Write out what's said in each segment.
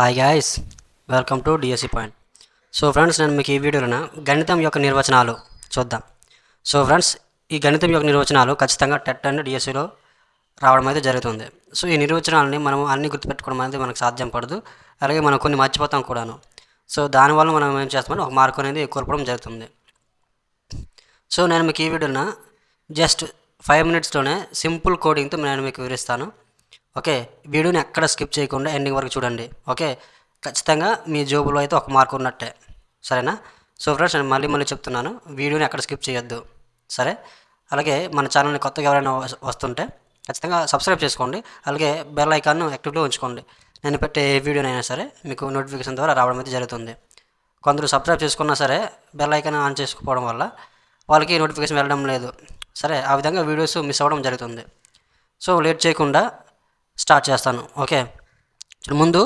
Hi guys welcome to DSC point so friends నేను మీకు ఈ వీడియోలో గణితం యొక్క నిర్వచనాలు చూద్దాం. సో ఫ్రెండ్స్ ఈ గణితం యొక్క నిర్వచనాలు ఖచ్చితంగా టెట్ అండ్ డిఎస్సిలో రావడం అయితే జరుగుతుంది. సో ఈ నిర్వచనాలని మనం అన్ని గుర్తుపెట్టుకోవడం అనేది మనకు సాధ్యం పడదు. అలాగే మనం కొన్ని మర్చిపోతాం కూడాను. సో దానివల్ల మనం ఏం చేస్తామంటే ఒక మార్క్ అనేది కోల్పోవడం జరుగుతుంది. సో నేను మీకు ఈ వీడియోన జస్ట్ ఫైవ్ మినిట్స్లోనే సింపుల్ కోడింగ్తో నేను మీకు వివరిస్తాను. ఓకే? వీడియోని ఎక్కడ స్కిప్ చేయకుండా ఎండింగ్ వరకు చూడండి. ఓకే? ఖచ్చితంగా మీ జోబులో అయితే ఒక మార్క్ ఉన్నట్టే. సరేనా? సో ఫ్రెండ్స్ నేను మళ్ళీ మళ్ళీ చెప్తున్నాను. వీడియోని ఎక్కడ స్కిప్ చేయొద్దు. సరే? అలాగే మన ఛానల్ని కొత్తగా ఎవరైనా వస్తుంటే ఖచ్చితంగా సబ్స్క్రైబ్ చేసుకోండి. అలాగే బెల్ ఐకాన్ను యాక్టివ్లో ఉంచుకోండి. నేను పెట్టే ఏ వీడియోనైనా సరే మీకు నోటిఫికేషన్ ద్వారా రావడం అయితే జరుగుతుంది. కొందరు సబ్స్క్రైబ్ చేసుకున్నా సరే బెల్ ఐకాన్ ఆన్ చేసుకోవడం వల్ల వాళ్ళకి నోటిఫికేషన్ వెళ్ళడం లేదు. సరే? ఆ విధంగా వీడియోస్ మిస్ అవ్వడం జరుగుతుంది. సో లేట్ చేయకుండా స్టార్ట్ చేస్తాను. ఓకే? ముందు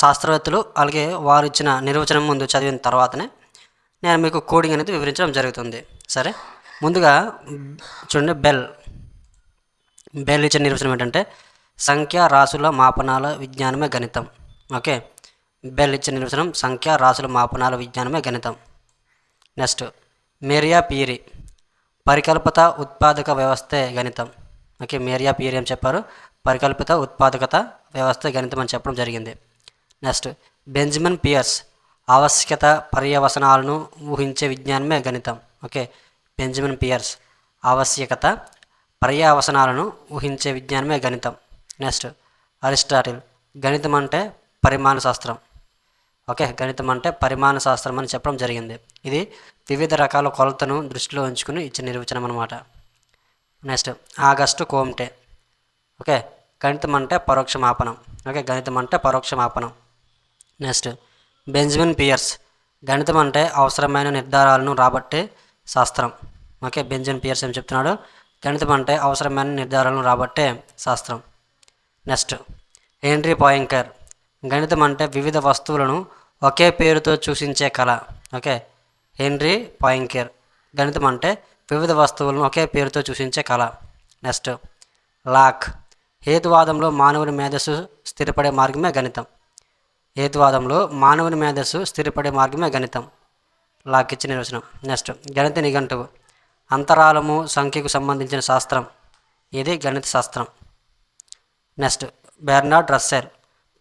శాస్త్రవేత్తలు అలాగే వారు ఇచ్చిన నిర్వచనం ముందు చదివిన తర్వాతనే నేను మీకు కోడింగ్ అనేది వివరించడం జరుగుతుంది. సరే? ముందుగా చూడండి బెల్ బెల్ ఇచ్చిన నిర్వచనం ఏంటంటే సంఖ్య రాసుల మాపనాల విజ్ఞానమే గణితం. ఓకే? బెల్ ఇచ్చిన నిర్వచనం సంఖ్య రాసుల మాపనాల విజ్ఞానమే గణితం. నెక్స్ట్ మేరియా పీరి పరికల్పత ఉత్పాదక వ్యవస్థే గణితం. ఓకే? మేరియా పీరి అని చెప్పారు. పరికల్పిత ఉత్పాదకత వ్యవస్థ గణితం అని చెప్పడం జరిగింది. నెక్స్ట్ బెంజమిన్ పియర్స్ ఆవశ్యకత పర్యవసనాలను ఊహించే విజ్ఞానమే గణితం. ఓకే బెంజమిన్ పియర్స్ ఆవశ్యకత పర్యావసనాలను ఊహించే విజ్ఞానమే గణితం. నెక్స్ట్ అరిస్టాటిల్ గణితం అంటే పరిమాణ శాస్త్రం ఓకే గణితం అంటే పరిమాణ శాస్త్రం అని చెప్పడం జరిగింది. ఇది వివిధ రకాల కొలతను దృష్టిలో ఉంచుకుని ఇచ్చిన నిర్వచనం అనమాట నెక్స్ట్ ఆగస్టు కోమ్టే ఓకే? గణితం అంటే పరోక్ష మాపనం ఓకే? గణితం అంటే పరోక్ష మాపనం నెక్స్ట్ బెంజమిన్ పియర్స్. గణితం అంటే అవసరమైన నిర్ధారాలను రాబట్టే శాస్త్రం. ఓకే? బెంజమిన్ పియర్స్ ఏం చెప్తున్నాడు? గణితం అంటే అవసరమైన నిర్ధారాలను రాబట్టే శాస్త్రం. Next Henri Poincare. గణితం అంటే వివిధ వస్తువులను ఒకే పేరుతో సూచించే కళ. ఓకే? Henri Poincare. గణితం అంటే వివిధ వస్తువులను ఒకే పేరుతో సూచించే కళ. Next lock. హేతువాదంలో మానవుని మేధస్సు స్థిరపడే మార్గమే గణితం. హేతువాదంలో మానవుని మేధస్సు స్థిరపడే మార్గమే గణితం. లాక్ ఇచ్చిన నిర్వచనం నెక్స్ట్. గణిత నిఘంటువు. అంతరాలము సంఖ్యకు సంబంధించిన శాస్త్రం. ఇది గణిత శాస్త్రం. నెక్స్ట్. Bernard Russell.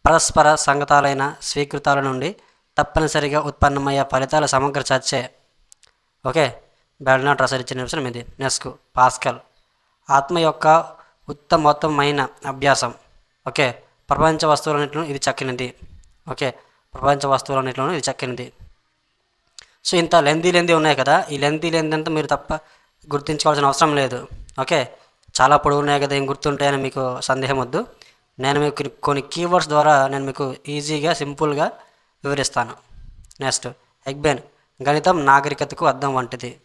పరస్పర సంగతాలైన స్వీకృతాల నుండి తప్పనిసరిగా ఉత్పన్నమయ్యే ఫలితాల సమగ్ర చర్చే. ఓకే. బెర్నార్డ్ రస్సెల్ ఇచ్చిన నిర్వచనం ఇది నెక్స్ట్. పాస్కల్. ఆత్మ యొక్క ఉత్తమోత్తమైన అభ్యాసం. ఓకే? ప్రపంచ వస్తువులన్నింటిలో ఇది చక్కినది. ఓకే? ప్రపంచ వస్తువులన్నింటిలోనూ ఇది చక్కినది. సో ఇంత లెందీ లెందీ ఉన్నాయి కదా? ఈ లెందీ లెందీ అంతా మీరు తప్ప గుర్తించుకోవాల్సిన అవసరం లేదు. ఓకే? చాలా పొడవు ఉన్నాయి కదా ఏం గుర్తుంటాయని మీకు సందేహం వద్దు. నేను మీకు కొన్ని- కీవర్డ్స్ ద్వారా నేను మీకు ఈజీగా సింపుల్గా వివరిస్తాను. నెక్స్ట్ ఎగ్బెన్. గణితం నాగరికతకు అర్థం వంటిది.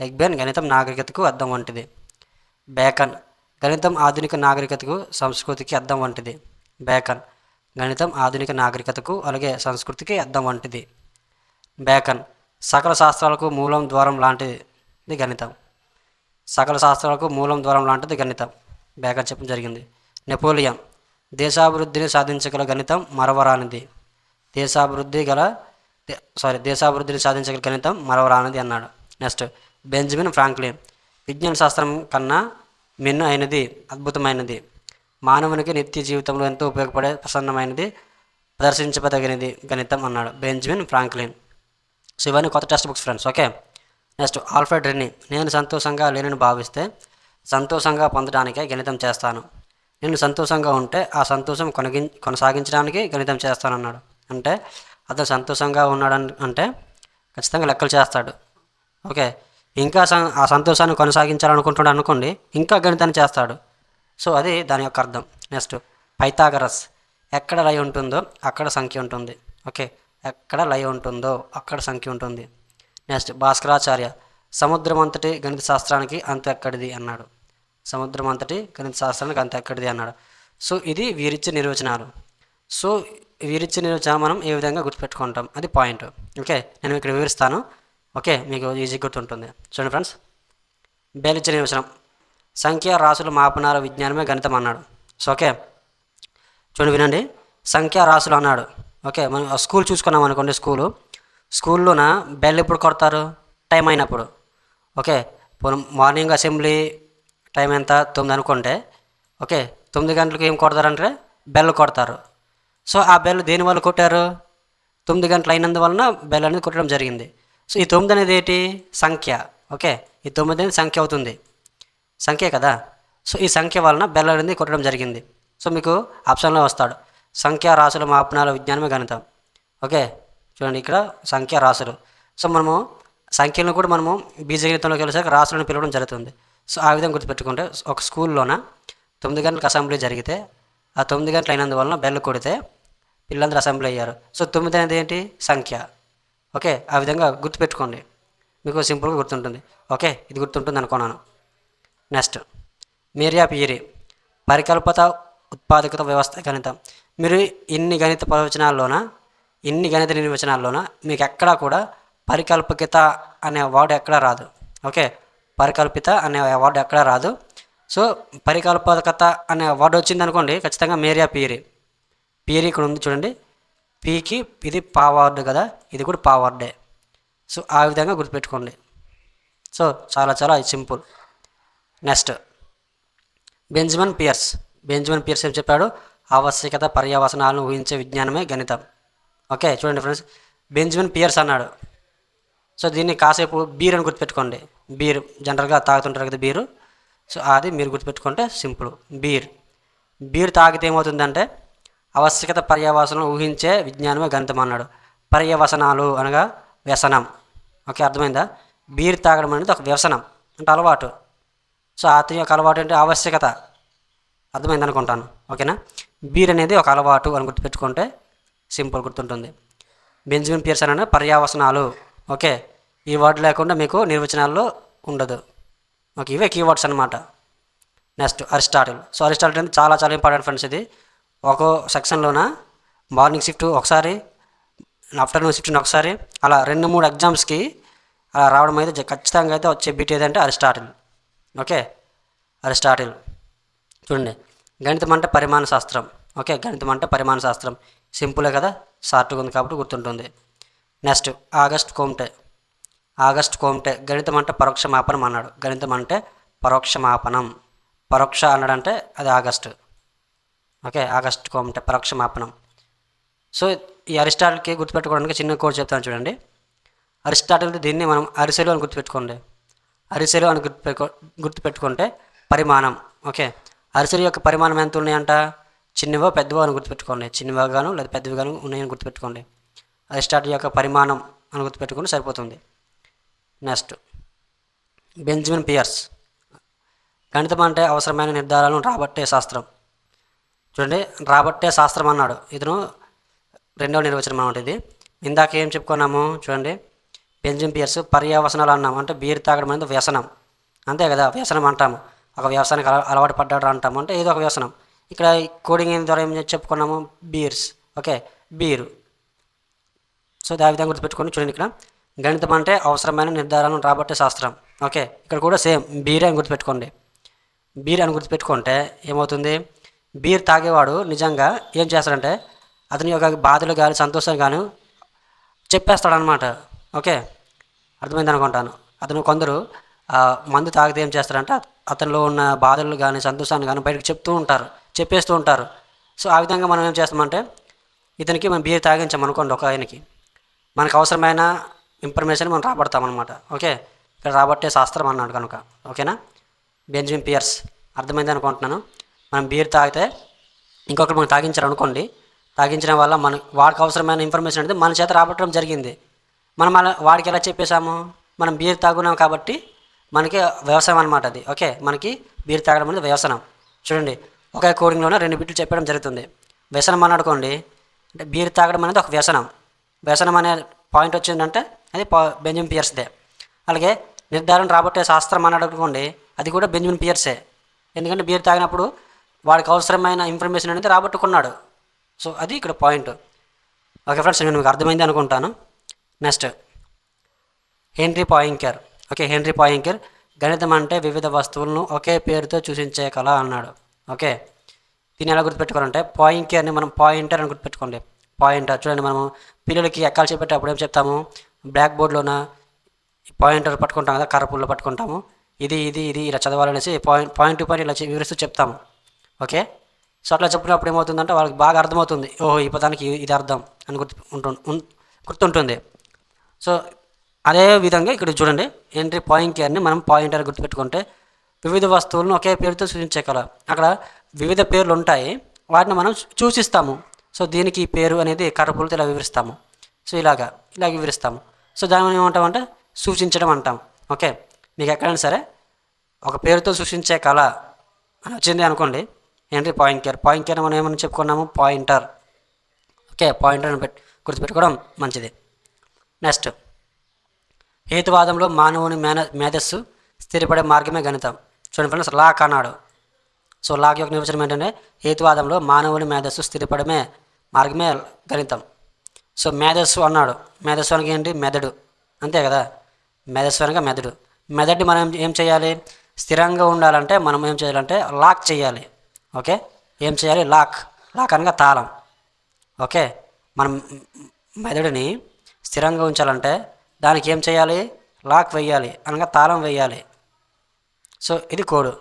ఎగ్బెన్ గణితం నాగరికతకు అర్థం వంటిది. బేకన్. గణితం ఆధునిక నాగరికతకు సంస్కృతికి అద్దం వంటిది. బేకన్ గణితం ఆధునిక నాగరికతకు అలాగే సంస్కృతికి అద్దం వంటిది. బేకన్ సకల శాస్త్రాలకు మూలం ద్వారం లాంటిది గణితం. సకల శాస్త్రాలకు మూలం ద్వారం లాంటిది గణితం. బేకన్ చెప్పడం జరిగింది. నెపోలియన్. దేశాభివృద్ధిని సాధించగల గణితం మరవరానిది. దేశాభివృద్ధి గల సారీ దేశాభివృద్ధిని సాధించగల గణితం మరవరానిది అన్నాడు. నెక్స్ట్. Benjamin Franklin. విజ్ఞాన శాస్త్రం కన్నా మిన్ను అయినది అద్భుతమైనది. మానవునికి నిత్య జీవితంలో ఎంతో ఉపయోగపడే ప్రసన్నమైనది ప్రదర్శించదగినది గణితం అన్నాడు బెంజమిన్ ఫ్రాంక్లిన్. సో ఇవన్నీ కొత్త text books friends okay? Next Alfred Renyi. నేను సంతోషంగా లేనని భావిస్తే సంతోషంగా పొందడానికే గణితం చేస్తాను. నేను సంతోషంగా ఉంటే ఆ సంతోషం కొనగి కొనసాగించడానికి గణితం చేస్తానన్నాడు. అంటే అతను సంతోషంగా ఉన్నాడు అంటే ఖచ్చితంగా లెక్కలు చేస్తాడు. ఓకే? ఇంకా ఆ సంతోషాన్ని కొనసాగించాలనుకుంటున్నాడు అనుకోండి ఇంకా గణితాన్ని చేస్తాడు. సో అది దాని యొక్క అర్థం. నెక్స్ట్ పైథాగరస్ ఎక్కడ లయ ఉంటుందో అక్కడ సంఖ్య ఉంటుంది. ఓకే? ఎక్కడ లయ ఉంటుందో అక్కడ సంఖ్య ఉంటుంది. నెక్స్ట్ భాస్కరాచార్య సముద్రం అంతటి గణిత శాస్త్రానికి అంత ఎక్కడిది అన్నాడు. సముద్రం అంతటి గణిత శాస్త్రానికి అంత ఎక్కడిది అన్నాడు. సో ఇది వీరిచ్చే నిర్వచనాలు. సో వీరిచ్చే నిర్వచనం మనం ఏ విధంగా గుర్తుపెట్టుకుంటాం? అది పాయింట్. ఓకే? నేను ఇక్కడ వివరిస్తాను. ఓకే మీకు ఈజీ గుర్తుంటుంది. చూడండి ఫ్రెండ్స్. బేలిచ్చిన విషయం సంఖ్య రాసుల మాపనాల విజ్ఞానమే గణితం అన్నాడు. So okay. చూడండి వినండి. సంఖ్య రాసులు అన్నాడు. ఓకే మనం స్కూల్ చూసుకున్నాం అనుకోండి స్కూలు. స్కూల్లోన బెల్ ఎప్పుడు కొడతారు? టైం అయినప్పుడు. ఓకే పోనీ మార్నింగ్ అసెంబ్లీ టైం ఎంత? తొమ్మిది అనుకుంటే. ఓకే తొమ్మిది గంటలకు ఏం కొడతారంటే? బెల్ కొడతారు. సో ఆ బెల్ దేని వల్ల కొట్టారు? తొమ్మిది గంటలు అయినందువలన బెల్ అనేది కొట్టడం జరిగింది. సో ఈ తొమ్మిది అనేది ఏంటి? సంఖ్య. ఓకే? ఈ తొమ్మిది అనేది సంఖ్య అవుతుంది. సంఖ్య కదా? సో ఈ సంఖ్య వలన బెల్ల అనేది కొట్టడం జరిగింది. సో మీకు ఆప్షన్లో వస్తాడు. సంఖ్య రాసుల మాపనాల విజ్ఞానమే గణితం. ఓకే? చూడండి ఇక్కడ సంఖ్య రాసులు సో మనము సంఖ్యలను కూడా మనము బీజగణితంలోకి వెళ్ళేసరికి రాసులను పిలవడం జరుగుతుంది. సో ఆ విధంగా గుర్తుపెట్టుకుంటే ఒక స్కూల్లోన తొమ్మిది గంటలకు అసెంబ్లీ జరిగితే ఆ తొమ్మిది గంటలు అయినందువలన బెల్ కొడితే పిల్లలందరూ అసెంబ్లీ అయ్యారు. సో తొమ్మిది అనేది ఏంటి? సంఖ్య. ఓకే ఆ విధంగా గుర్తుపెట్టుకోండి. మీకు సింపుల్గా గుర్తుంటుంది. ఓకే ఇది గుర్తుంటుంది అనుకున్నాను. నెక్స్ట్ మీరియా పియరి పరికల్పత ఉత్పాదకత వ్యవస్థ గణితం. మీరు ఇన్ని గణిత ప్రవచనాల్లోన ఇన్ని గణిత నిర్వచనాల్లోన మీకు ఎక్కడా కూడా పరికల్పకిత అనే వర్డ్ ఎక్కడా రాదు. ఓకే పరికల్పిత అనే వర్డ్ ఎక్కడా రాదు. సో పరికల్పకత అనే వర్డ్ వచ్చింది అనుకోండి ఖచ్చితంగా మేరియా పియరి పియరి ఇక్కడ ఉంది చూడండి. పీకి ఇది పావర్డ్ కదా ఇది కూడా పావర్డే సో ఆ విధంగా గుర్తుపెట్టుకోండి. సో చాలా చాలా simple. Next Benjamin Peirce Benjamin Peirce ఏం చెప్పాడు? ఆవశ్యకత పర్యవసనాలను ఊహించే విజ్ఞానమే గణితం. ఓకే చూడండి ఫ్రెండ్స్ బెంజమిన్ పియర్స్ అన్నాడు. సో దీన్ని కాసేపు బీర్ అని గుర్తుపెట్టుకోండి. బీర్ జనరల్గా తాగుతుంటారు కదా బీరు. సో అది మీరు గుర్తుపెట్టుకుంటే సింపుల్. బీర్. బీర్ తాగితే ఏమవుతుందంటే ఆవశ్యకత పర్యవసనం ఊహించే విజ్ఞానమే గణితం అన్నాడు. పర్యవసనాలు అనగా వ్యసనం. ఓకే అర్థమైందా? బీర్ తాగడం అనేది ఒక వ్యసనం. అంటే అలవాటు. సో అతని యొక్క అలవాటు అంటే ఆవశ్యకత. అర్థమైంది అనుకుంటాను. ఓకేనా? బీర్ అనేది ఒక అలవాటు అని గుర్తుపెట్టుకుంటే సింపుల్ గుర్తుంటుంది. బెంజమిన్ పియర్సన్ అనే పర్యావసనాలు. ఓకే? ఈ వర్డ్ లేకుండా మీకు నిర్వచనాల్లో ఉండదు. ఓకే ఇవే కీవర్డ్స్ అనమాట నెక్స్ట్ అరిస్టాటిల్. సో అరిస్టాటిల్ అనేది చాలా చాలా ఇంపార్టెంట్ ఫ్రెండ్స్ ఇది. ఒక్కో సెక్షన్లోన మార్నింగ్ షిఫ్ట్ ఒకసారి ఆఫ్టర్నూన్ షిఫ్ట్ ఒకసారి అలా రెండు మూడు ఎగ్జామ్స్కి అలా రావడం అయితే ఖచ్చితంగా అయితే వచ్చే బిట్ ఏదంటే అరిస్టాటిల్ ఓకే? అరిస్టాటిల్ చూడండి. గణితం అంటే పరిమాణ శాస్త్రం. ఓకే? గణితం అంటే పరిమాణ శాస్త్రం. సింపులే కదా? షార్ట్గా ఉంది కాబట్టి గుర్తుంటుంది. Next Auguste Comte Auguste Comte గణితం అంటే పరోక్ష మాపనం అన్నాడు. గణితం అంటే పరోక్ష మాపనం. పరోక్ష అన్నాడంటే అది ఆగస్టు ఓకే ఆగస్ట్ కోమ్టే పరోక్ష మాపనం సో ఈ అరిస్టాటిల్కి గుర్తుపెట్టుకోవడానికి చిన్న కోడ్ చెప్తాను చూడండి. అరిస్టాటిల్ దీన్ని మనం అరిసెలు అని గుర్తుపెట్టుకోండి. అరిసెలు అని గుర్తుపెట్టుకో గుర్తుపెట్టుకుంటే పరిమాణం ఓకే. అరిసెలు యొక్క పరిమాణం ఎంత ఉన్నాయంట? చిన్నవో పెద్దవో అని గుర్తుపెట్టుకోండి. చిన్నవో గాను లేదా పెద్దవి గాను ఉన్నాయని గుర్తుపెట్టుకోండి. అరిస్టాటిల్ యొక్క పరిమాణం అని గుర్తుపెట్టుకుంటే సరిపోతుంది. Next Benjamin Peirce. గణితం అంటే అవసరమైన నిర్ధారాలను రాబట్టే శాస్త్రం. చూడండి రాబట్టే శాస్త్రం అన్నాడు. ఇతను రెండవ నిర్వచనం అన్నమాట ఇది. ఇందాక ఏం చెప్పుకున్నాము చూడండి బెంజిన్ పియర్స్ పర్యావసనాలు అన్నాము. అంటే బీర్ తాగడం అనేది వ్యసనం. అంతే కదా వ్యసనం అంటాము. ఒక వ్యవసాయానికి అల- అలవాటు పడ్డాడు అంటాము. అంటే ఏదో ఒక వ్యసనం. ఇక్కడ కోడింగ్ ద్వారా ఏం చెప్పుకున్నాము? బీర్స్. Okay beer. సో ఆ విధంగా గుర్తుపెట్టుకొని చూడండి ఇక్కడ. గణితం అంటే అవసరమైన నిర్ధారణ రాబట్టే శాస్త్రం. ఓకే ఇక్కడ కూడా సేమ్ బీరే అని గుర్తుపెట్టుకోండి. బీర్ అని గుర్తుపెట్టుకుంటే ఏమవుతుంది? బీర్ తాగేవాడు నిజంగా ఏం చేస్తాడంటే అతని యొక్క బాధలు కానీ సంతోషం కానీ చెప్పేస్తాడనమాట ఓకే? అర్థమైంది అనుకుంటాను. అతను కొందరు మందు తాగితే ఏం చేస్తారంటే అతనిలో ఉన్న బాధలు కానీ సంతోషాన్ని కానీ బయటకు చెప్తూ ఉంటారు. చెప్పేస్తూ ఉంటారు. సో ఆ విధంగా మనం ఏం చేస్తామంటే ఇతనికి మనం బీర్ తాగించామనుకోండి ఒక ఆయనకి. మనకు అవసరమైన ఇన్ఫర్మేషన్ మనం రాబడతామన్నమాట. ఓకే? ఇక్కడ రాబట్టే శాస్త్రం అన్నాడు కనుక. ఓకేనా? Benjamin Peirce. అర్థమైంది అనుకుంటున్నాను. మనం బీర్ తాగితే ఇంకొకరు మనం తాగించారు అనుకోండి తాగించడం వల్ల మన వాడికి అవసరమైన ఇన్ఫర్మేషన్ అనేది మన చేత రాబట్టడం జరిగింది. మనం అలా వాడికి ఎలా చెప్పేశాము? మనం బీర్ తాగున్నాం కాబట్టి మనకి వ్యవసాయం అనమాట అది ఓకే? మనకి బీర్ తాగడం అనేది వ్యవసాయం చూడండి ఒకే కోడింగ్లోనే రెండు బిట్లు చెప్పడం జరుగుతుంది. వ్యసనం అని అనుకోండి అంటే బీర్ తాగడం అనేది ఒక వ్యసనం. వ్యసనం అనే పాయింట్ వచ్చిందంటే అది బెంజమిన్ పియర్స్దే అలాగే నిర్ధారణ రాబట్టే శాస్త్రం అని అనుకోండి అది కూడా బెంజమిన్ పియర్సే. ఎందుకంటే బీర్ తాగినప్పుడు వాడికి అవసరమైన ఇన్ఫర్మేషన్ అనేది రాబట్టుకున్నాడు. సో అది ఇక్కడ పాయింట్ ఓకే ఫ్రెండ్స్ నేను మీకు అర్థమైంది అనుకుంటాను. Next Henri Poincaré okay Henri Poincaré గణితం అంటే వివిధ వస్తువులను ఒకే పేరుతో సూచించే కళ అన్నాడు. ఓకే దీన్ని ఎలా గుర్తుపెట్టుకోవాలంటే పాయింకర్ని మనం పాయింటర్ అని గుర్తుపెట్టుకోండి. పాయింటర్ చూడండి మనము పిల్లలకి ఎక్కాలు చెప్పేటప్పుడు ఏం చెప్తాము? బ్లాక్ బోర్డ్లోన పాయింటర్ పట్టుకుంటాం కదా కర్రపుల్లో పట్టుకుంటాము. ఇది ఇది ఇది ఇలా చదవాలనేసి పాయింట్ పాయింట్ టు పాయింట్ ఇలా వివరిస్తూ చెప్తాము. ఓకే? సో అట్లా చెప్పినప్పుడు ఏమవుతుందంటే వాళ్ళకి బాగా అర్థమవుతుంది. ఓహో ఈ పదానికి ఇది అర్థం అని గుర్తు ఉంటు గుర్తుంటుంది. సో అదే విధంగా ఇక్కడ చూడండి ఏంటి పాయింటర్ని మనం పాయింటర్ గుర్తుపెట్టుకుంటే వివిధ వస్తువులను ఒకే పేరుతో సూచించగల అక్కడ వివిధ పేర్లు ఉంటాయి. వాటిని మనం సూచిస్తాము సో దీనికి ఈ పేరు అనేది కర్రపులతో ఇలా వివరిస్తాము. సో ఇలాగా ఇలా వివరిస్తాము. సో దాని ఏమంటామంటే సూచించడం అంటాం. ఓకే? మీకు ఎక్కడైనా సరే ఒక పేరుతో సూచించే కళ అని వచ్చింది అనుకోండి ఏంటి పాయింట్ కేర్ మనం ఏమని చెప్పుకున్నాము? పాయింటర్ ఓకే పాయింటర్ అని పెట్టి గుర్తుపెట్టుకోవడం మంచిది. నెక్స్ట్ హేతువాదంలో మానవుని మేన మేధస్సు స్థిరపడే మార్గమే గణితం. చూడండి ఫ్రెండ్స్ లాక్ అన్నాడు. సో లాక్ యొక్క నిర్వచనం ఏంటంటే హేతువాదంలో మానవుని మేధస్సు స్థిరపడమే మార్గమే గణితం. సో మేధస్సు అన్నాడు. మేధస్సు అనగా ఏంటి? మెదడు. అంతే కదా? మేధస్సు అనగా మెదడు. మెదడుని మనం ఏం చేయాలి? స్థిరంగా ఉండాలంటే మనం ఏం చేయాలంటే లాక్ చేయాలి. ఓకే? ఏం చేయాలి? లాక్. లాక్ అనగా తాళం. ఓకే? మనం మెదడుని స్థిరంగా ఉంచాలంటే దానికి ఏం చేయాలి? లాక్ వేయాలి. అనగా తాళం వేయాలి. సో ఇది కోడ్.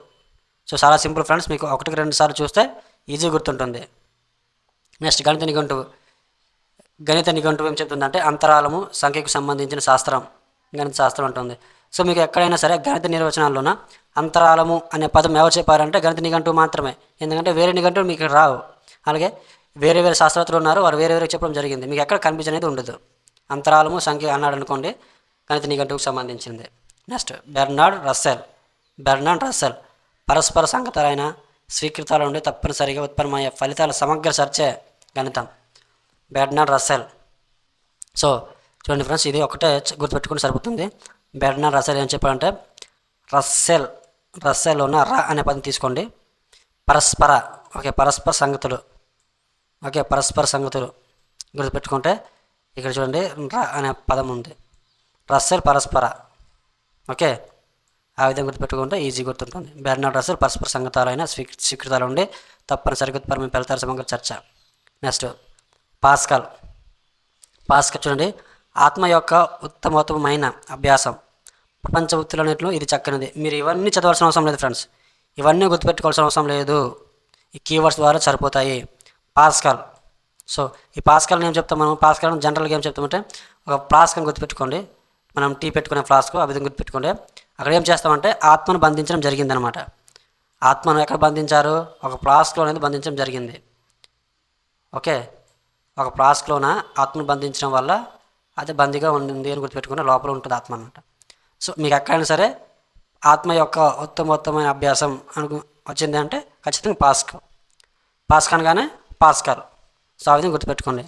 సో చాలా సింపుల్ ఫ్రెండ్స్. మీకు ఒకటికి రెండు సార్లు చూస్తే ఈజీ గుర్తుంటుంది. నెక్స్ట్ గణిత నిఘంటువు. గణిత నిఘంటువు ఏం చెప్తుందంటే అంతరాలము సంఖ్యకు సంబంధించిన శాస్త్రం. గణిత శాస్త్రం ఉంటుంది సో మీకు ఎక్కడైనా సరే గణిత నిర్వచనాల్లోన అంతరాలము అనే పదం ఎవరు చెప్పారంటే గణిత నిఘంటు మాత్రమే. ఎందుకంటే వేరే నిఘంటువు మీకు రావు. అలాగే వేరే వేరే శాస్త్రవేత్తలు ఉన్నారు వారు వేరే వేరే చెప్పడం జరిగింది. మీకు ఎక్కడ కనిపించనేది ఉండదు. అంతరాలము సంఖ్య అన్నాడు అనుకోండి గణిత నిఘంటువుకు సంబంధించింది. Next Bernard Russell. Bernard Russell. పరస్పర సంగతాలైన స్వీకృతాల నుండి తప్పనిసరిగా ఉత్పన్నమయ్యే ఫలితాల సమగ్ర చర్చే గణితం. Bernard Russell. సో చూడండి ఫ్రెండ్స్ ఇది ఒకటే చ- గుర్తుపెట్టుకుని సరిపోతుంది. బెర్నర్ రసెల్ ఏం చెప్పాలంటే రస్సెల్ రస్సెల్ ఉన్న ర అనే పదం తీసుకోండి. పరస్పర ఓకే పరస్పర సంగతులు. ఓకే పరస్పర సంగతులు గుర్తుపెట్టుకుంటే ఇక్కడ చూడండి ర అనే పదం ఉంది. రస్సెల్ పరస్పర. ఓకే ఆ విధంగా గుర్తుపెట్టుకుంటే ఈజీ గుర్తుంటుంది. బెర్నాడ్ రస్సెల్ పరస్పర సంగతాలైన స్వీ స్వీకృతాలు ఉండి తప్పనిసరిగా ఉత్పన్నమైన ఫలితాల సమగ్ర చర్చ. Next pascal. పాస్కల్ చూడండి ఆత్మ యొక్క ఉత్తమోత్తమైన అభ్యాసం. ప్రపంచ వృత్తులన్నింటిలో ఇది చక్కనిది. మీరు ఇవన్నీ చదవాల్సిన అవసరం లేదు ఫ్రెండ్స్ ఇవన్నీ గుర్తుపెట్టుకోవాల్సిన అవసరం లేదు. ఈ కీవర్డ్స్ ద్వారా సరిపోతాయి. పాస్కల్ సో ఈ పాస్కల్ ఏం చెప్తాం మనం? పాస్కల్ జనరల్గా ఏం చెప్తామంటే ఒక ఫ్లాస్క్ అని గుర్తుపెట్టుకోండి. మనం టీ పెట్టుకునే ఫ్లాస్క్ ఆ విధంగా గుర్తుపెట్టుకోండి. అక్కడ ఏం చేస్తామంటే ఆత్మను బంధించడం జరిగిందనమాట ఆత్మను ఎక్కడ బంధించారు? ఒక ఫ్లాస్క్లో అనేది బంధించడం జరిగింది. ఓకే ఒక ఫ్లాస్క్లోన ఆత్మను బంధించడం వల్ల అది బందీగా ఉంది అని గుర్తుపెట్టుకుంటే లోపల ఉంటుంది ఆత్మ అనమాట సో మీకు ఎక్కడైనా సరే ఆత్మ యొక్క ఉత్తమోత్తమైన అభ్యాసం అనుకు వచ్చింది అంటే ఖచ్చితంగా పాస్క్. పాస్క్ అనగానే పాస్కల్ సో ఆ విధంగా గుర్తుపెట్టుకోండి.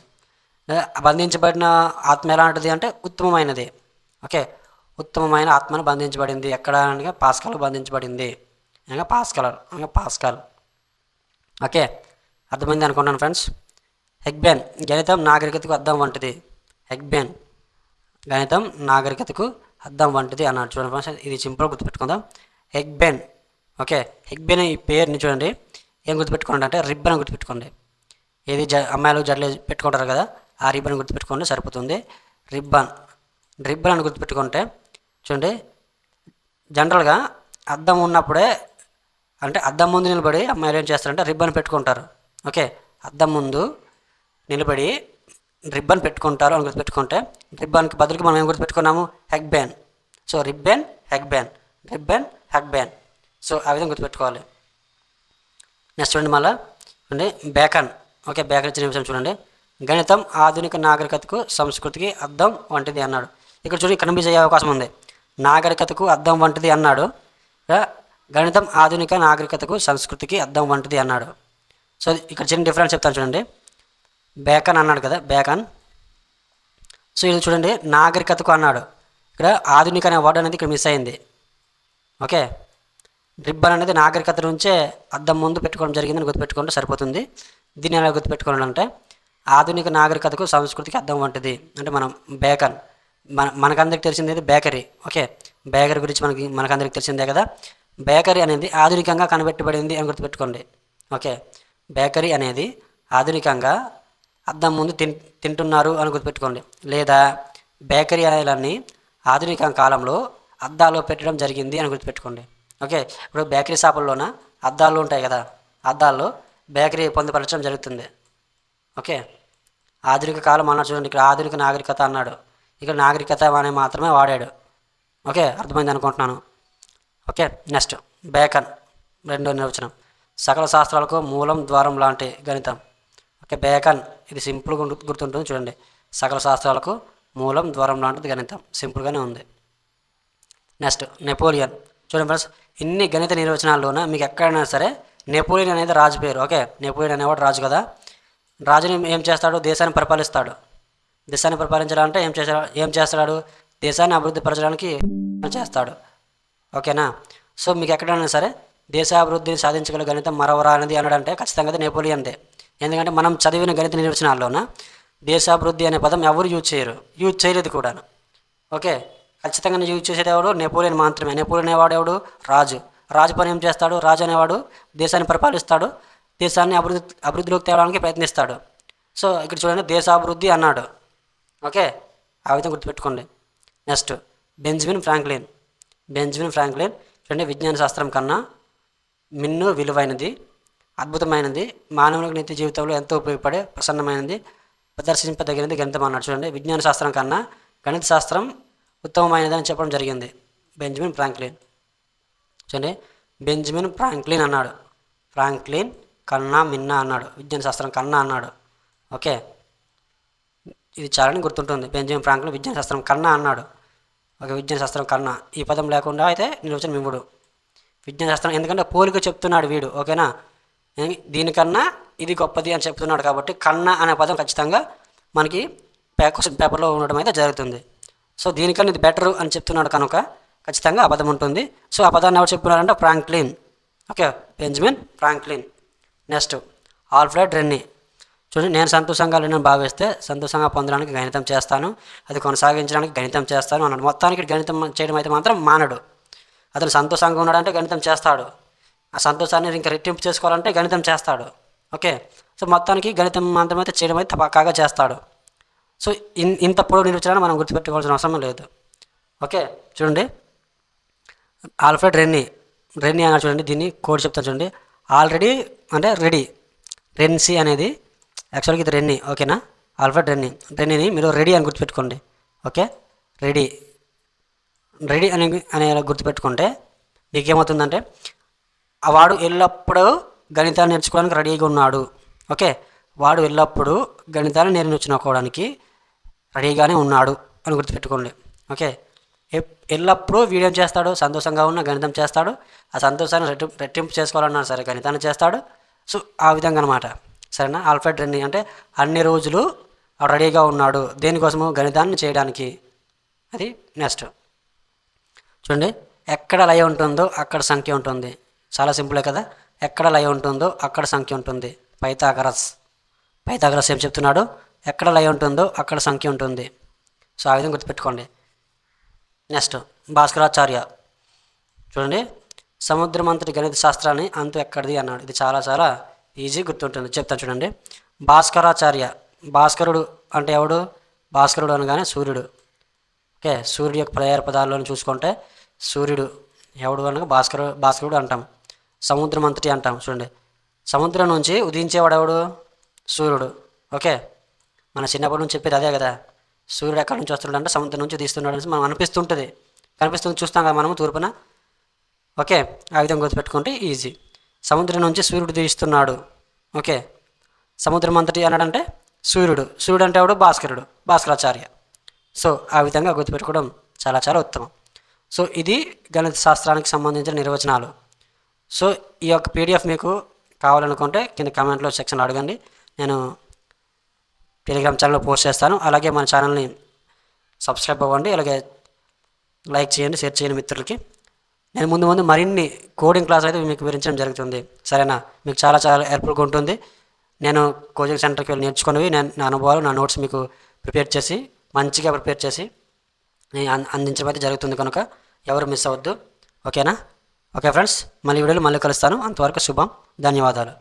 బంధించబడిన ఆత్మ ఎలాంటిది అంటే ఉత్తమమైనది. ఓకే? ఉత్తమమైన ఆత్మను బంధించబడింది. ఎక్కడ అనగా పాస్కాలు బంధించబడింది. అనగా పాస్కల్ అనగా పాస్కాల్ ఓకే? అర్థమైంది అనుకుంటాను ఫ్రెండ్స్? హెగ్బెన్. గణితం నాగరికతకు అర్థం వంటిది. హెగ్బెన్. గణితం నాగరికతకు అద్దం వంటిది అన్నాడు. చూడండి ఫ్రెండ్స్ ఇది సింపుల్ గుర్తుపెట్టుకుందాం. హెగ్బెన్ ఓకే? హెగ్బెన్ ఈ పేరుని చూడండి. ఏం గుర్తుపెట్టుకోండి అంటే రిబ్బన్ అని గుర్తుపెట్టుకోండి. ఏది జ అమ్మాయిలు జడలు పెట్టుకుంటారు కదా ఆ రిబ్బన్ గుర్తుపెట్టుకోండి సరిపోతుంది. రిబ్బన్ రిబ్బన్ అని గుర్తుపెట్టుకుంటే చూడండి జనరల్గా అద్దం ఉన్నప్పుడే అంటే అద్దం ముందు నిలబడి అమ్మాయిలు ఏం చేస్తారంటే రిబ్బన్ పెట్టుకుంటారు. ఓకే? అద్దం ముందు నిలబడి రిబ్బన్ పెట్టుకుంటారు అని గుర్తుపెట్టుకుంటే రిబ్బన్కి బదులుకి మనం ఏం గుర్తుపెట్టుకున్నాము హెగ్ బ్యాన్. సో రిబ్బన్ హెగ్ బ్యాన్. రిబ్బెన్ హెగ్ బ్యాన్. సో ఆ విధంగా గుర్తుపెట్టుకోవాలి నెక్స్ట్ చూడండి మళ్ళీ. అండి బేకన్ ఓకే బేకన్ ఇచ్చిన విషయం చూడండి. గణితం ఆధునిక నాగరికతకు సంస్కృతికి అర్థం వంటిది అన్నాడు. ఇక్కడ చూడండి అయ్యే అవకాశం ఉంది. నాగరికతకు అర్థం వంటిది అన్నాడు. గణితం ఆధునిక నాగరికతకు సంస్కృతికి అర్థం వంటిది అన్నాడు. సో ఇక్కడ చిన్న డిఫరెన్స్ చెప్తాను చూడండి. బేకన్ అన్నాడు కదా బేకన్. సో ఇది చూడండి నాగరికతకు అన్నాడు. ఇక్కడ ఆధునిక అనే వర్డ్ అనేది ఇక్కడ మిస్ అయింది. ఓకే? రిబ్బన్ అనేది నాగరికత నుంచే అద్దం ముందు పెట్టుకోవడం జరిగిందని గుర్తుపెట్టుకుంటే సరిపోతుంది. దీన్ని ఎలా గుర్తుపెట్టుకోవాలంటే ఆధునిక నాగరికతకు సంస్కృతికి అద్దం వంటిది. అంటే మనం బేకన్. మన మనకందరికి తెలిసింది బేకరీ. ఓకే? బేకరీ గురించి మనకి మనకందరికి తెలిసిందే కదా? బేకరీ అనేది ఆధునికంగా కనిపెట్టబడింది అని గుర్తుపెట్టుకోండి. ఓకే? బేకరీ అనేది ఆధునికంగా అద్దం ముందు తిన్ తింటున్నారు అని గుర్తుపెట్టుకోండి. లేదా బేకరీ అనేలన్నీ ఆధునిక కాలంలో అద్దాలు పెట్టడం జరిగింది అని గుర్తుపెట్టుకోండి. ఓకే? ఇప్పుడు బేకరీ షాపుల్లోన అద్దాలు ఉంటాయి కదా? అద్దాల్లో బేకరీ పొందుపరచడం జరుగుతుంది. ఓకే? ఆధునిక కాలం అన్నాడు చూడండి ఇక్కడ ఆధునిక నాగరికత అన్నాడు. ఇక్కడ నాగరికత అనే మాత్రమే వాడాడు. ఓకే? అర్థమైంది అనుకుంటున్నాను. ఓకే? నెక్స్ట్ బేకన్ రెండో నిర్వచనం. సకల శాస్త్రాలకు మూలం ద్వారం లాంటి గణితం. ఓకే? బేకన్ ఇది సింపుల్గా గుర్తుంటుంది చూడండి. సకల శాస్త్రాలకు మూలం ద్వారం లాంటిది గణితం. సింపుల్గానే ఉంది. Next Napoleon. చూడండి ఫ్రెండ్స్ ఇన్ని గణిత నిర్వచనాల్లోన మీకు ఎక్కడైనా సరే నెపోలియన్ అనేది రాజు పేరు ఓకే? నెపోలియన్ అనేవాడు రాజు కదా? రాజుని ఏం చేస్తాడు? దేశాన్ని పరిపాలిస్తాడు. దేశాన్ని పరిపాలించాలంటే ఏం చేస్తాడు ఏం చేస్తాడు? దేశాన్ని అభివృద్ధి పరచడానికి చేస్తాడు. ఓకేనా? సో మీకు ఎక్కడైనా సరే దేశాభివృద్ధిని సాధించగల గణితం మరవరా అనేది అనడంటే ఖచ్చితంగా నెపోలియన్దే. ఎందుకంటే మనం చదివిన గణిత నిర్వచనాల్లోన దేశాభివృద్ధి అనే పదం ఎవరు యూజ్ చేయరు. యూజ్ చేయలేదు కూడా ఓకే? ఖచ్చితంగా యూజ్ చేసేది ఎవడు? నెపోలియన్ మాత్రమే. నెపోలియన్ అనేవాడు ఎవడు? రాజు. రాజు పని ఏం చేస్తాడు? రాజు అనేవాడు దేశాన్ని పరిపాలిస్తాడు. దేశాన్ని అభివృద్ధి అభివృద్ధిలోకి తేవడానికి ప్రయత్నిస్తాడు. సో ఇక్కడ చూడండి దేశాభివృద్ధి అన్నాడు. ఓకే? ఆ విధంగా గుర్తుపెట్టుకోండి. Next Benjamin Franklin. Benjamin Franklin చూడండి విజ్ఞాన శాస్త్రం కన్నా మిన్ను విలువైనది. అద్భుతమైనది. మానవులకు నిత్య జీవితంలో ఎంతో ఉపయోగపడే ప్రసన్నమైనది. ప్రదర్శింపదగినది గణితం అన్నాడు చూడండి. విజ్ఞాన శాస్త్రం కన్నా గణిత శాస్త్రం ఉత్తమమైనది అని చెప్పడం జరిగింది. Benjamin Franklin. చూడండి. బెంజమిన్ ఫ్రాంక్లిన్ అన్నాడు. ఫ్రాంక్లిన్ కన్నా మిన్నా అన్నాడు. విజ్ఞాన శాస్త్రం కన్నా అన్నాడు. ఓకే. ఇది చాలని గుర్తుంటుంది. బెంజమిన్ ఫ్రాంక్లిన్ విజ్ఞాన శాస్త్రం కన్నా అన్నాడు. ఒక విజ్ఞాన శాస్త్రం కన్నా. ఈ పదం లేకుండా అయితే నిర్వచనం ఇవ్వడు. విజ్ఞాన శాస్త్రం ఎందుకంటే పోలిక చెప్తున్నాడు వీడు. ఓకేనా? దీనికన్నా ఇది గొప్పది అని చెప్తున్నాడు కాబట్టి కన్నా అనే పదం ఖచ్చితంగా మనకి పే క్వశ్చన్ పేపర్లో ఉండడం అయితే జరుగుతుంది. సో దీనికన్నా ఇది బెటర్ అని చెప్తున్నాడు కనుక ఖచ్చితంగా ఆ పదం ఉంటుంది. సో ఆ పదాన్ని ఎవరు చెప్తున్నారంటే Franklin. Okay Benjamin Franklin. Next Alfred Renyi. చూడండి నేను సంతోషంగా లేనని భావిస్తే సంతోషంగా పొందడానికి గణితం చేస్తాను. అది కొనసాగించడానికి గణితం చేస్తాను అన్నాడు. మొత్తానికి గణితం చేయడం అయితే మాత్రం మానడు. అతను సంతోషంగా ఉన్నాడంటే గణితం చేస్తాడు. ఆ సంతోషాన్ని ఇంకా రెట్టింపు చేసుకోవాలంటే గణితం చేస్తాడు. ఓకే? సో మొత్తానికి గణితం మాత్రం అయితే చేయడం అయితే పక్కాగా చేస్తాడు. సో ఇన్ ఇంత పొడవు నిర్వచనాన్ని మనం గుర్తుపెట్టుకోవాల్సిన అవసరం లేదు. ఓకే? చూడండి. ఆల్ఫ్రెడ్ రెన్నీ. రెన్నీ అన్నారు చూడండి దీన్ని కోడ్ చెప్తాను చూడండి. ఆల్రెడీ అంటే రెడీ. రెన్సీ అనేది యాక్చువల్గా ఇది రెన్నీ. ఓకేనా? ఆల్ఫ్రెడ్ రెన్నీ. రెన్నీని మీరు రెడీ అని గుర్తుపెట్టుకోండి. ఓకే? రెడీ. రెడీ అని అనే గుర్తుపెట్టుకుంటే మీకు ఏమవుతుందంటే వాడు ఎల్లప్పుడూ గణితాన్ని నేర్చుకోవడానికి రెడీగా ఉన్నాడు. ఓకే? వాడు ఎల్లప్పుడూ గణితాన్ని నేర్చుకోవడానికి రెడీగానే ఉన్నాడు అని గుర్తుపెట్టుకోండి. ఓకే? ఎల్లప్పుడూ వీడియో చేస్తాడు? సంతోషంగా ఉన్న గణితం చేస్తాడు. ఆ సంతోషాన్ని రెట్టి రెట్టింపు చేసుకోవాలన్నా సరే గణితాన్ని చేస్తాడు. సో ఆ విధంగా అనమాట సరేనా? ఆల్ఫ్రెడ్ రెన్నీ అంటే అన్ని రోజులు రెడీగా ఉన్నాడు. దేనికోసము? గణితాన్ని చేయడానికి. అది నెక్స్ట్. చూడండి. ఎక్కడ లయ ఉంటుందో అక్కడ సంఖ్య ఉంటుంది. చాలా సింపులే కదా. ఎక్కడ లయ ఉంటుందో అక్కడ సంఖ్య ఉంటుంది. పైతాగరస్ పైతాగరస్ ఏం చెప్తున్నాడు? ఎక్కడ లయ ఉంటుందో అక్కడ సంఖ్య ఉంటుంది. సో ఆ విధంగా గుర్తుపెట్టుకోండి. నెక్స్ట్ భాస్కరాచార్య. చూడండి. సముద్రం అంతటి గణిత శాస్త్రాన్ని అంతు ఎక్కడిది అన్నాడు. ఇది చాలా చాలా ఈజీ గుర్తుంటుంది. చెప్తాను చూడండి. భాస్కరాచార్య. భాస్కరుడు అంటే ఎవడు? భాస్కరుడు అనగానే సూర్యుడు. ఓకే సూర్యుడు యొక్క ప్రయార పదాలను చూసుకుంటే సూర్యుడు. ఎవడు అనగా భాస్కరు భాస్కరుడు అంటాం. సముద్రం అంతటి అంటాం చూడండి. సముద్రం నుంచి ఉదయించేవాడెవడు? సూర్యుడు. ఓకే? మన చిన్నప్పటి నుంచి చెప్పేది అదే కదా. సూర్యుడు ఎక్కడి నుంచి వస్తున్నాడు అంటే సముద్రం నుంచి తీస్తున్నాడు అనేసి మనం అనిపిస్తుంటుంది. కనిపిస్తుంది చూస్తాం కదా మనము తూర్పున. ఓకే? ఆ విధంగా గుర్తుపెట్టుకుంటే ఈజీ. సముద్రం నుంచి సూర్యుడు తీస్తున్నాడు ఓకే? సముద్రం అంతటి అన్నాడంటే సూర్యుడు. సూర్యుడు అంటే ఎవడు? భాస్కరుడు. భాస్కరాచార్య. సో ఆ విధంగా గుర్తుపెట్టుకోవడం చాలా చాలా ఉత్తమం. సో ఇది గణిత శాస్త్రానికి సంబంధించిన నిర్వచనాలు. సో ఈ యొక్క పీడిఎఫ్ మీకు కావాలనుకుంటే కింద కామెంట్లో సెక్షన్ అడగండి. నేను టెలిగ్రామ్ ఛానల్లో పోస్ట్ చేస్తాను. అలాగే మన ఛానల్ని సబ్స్క్రైబ్ అవ్వండి. అలాగే లైక్ చేయండి షేర్ చేయండి మిత్రులకి. నేను ముందు ముందు మరిన్ని కోడింగ్ క్లాస్ అయితే మీకు వివరించడం జరుగుతుంది. సరేనా? మీకు చాలా చాలా హెల్ప్ఫుల్గా ఉంటుంది. నేను కోచింగ్ సెంటర్కి వెళ్ళి నేర్చుకున్నవి నేను నా అనుభవాలు నా నోట్స్ మీకు ప్రిపేర్ చేసి మంచిగా ప్రిపేర్ చేసి నేను అందించడం అయితే జరుగుతుంది కనుక ఎవరు మిస్ అవ్వద్దు. ఓకేనా? ఓకే ఫ్రెండ్స్ మళ్ళీ వీడియోలో మళ్ళీ కలుస్తాను. అంతవరకు శుభం ధన్యవాదాలు.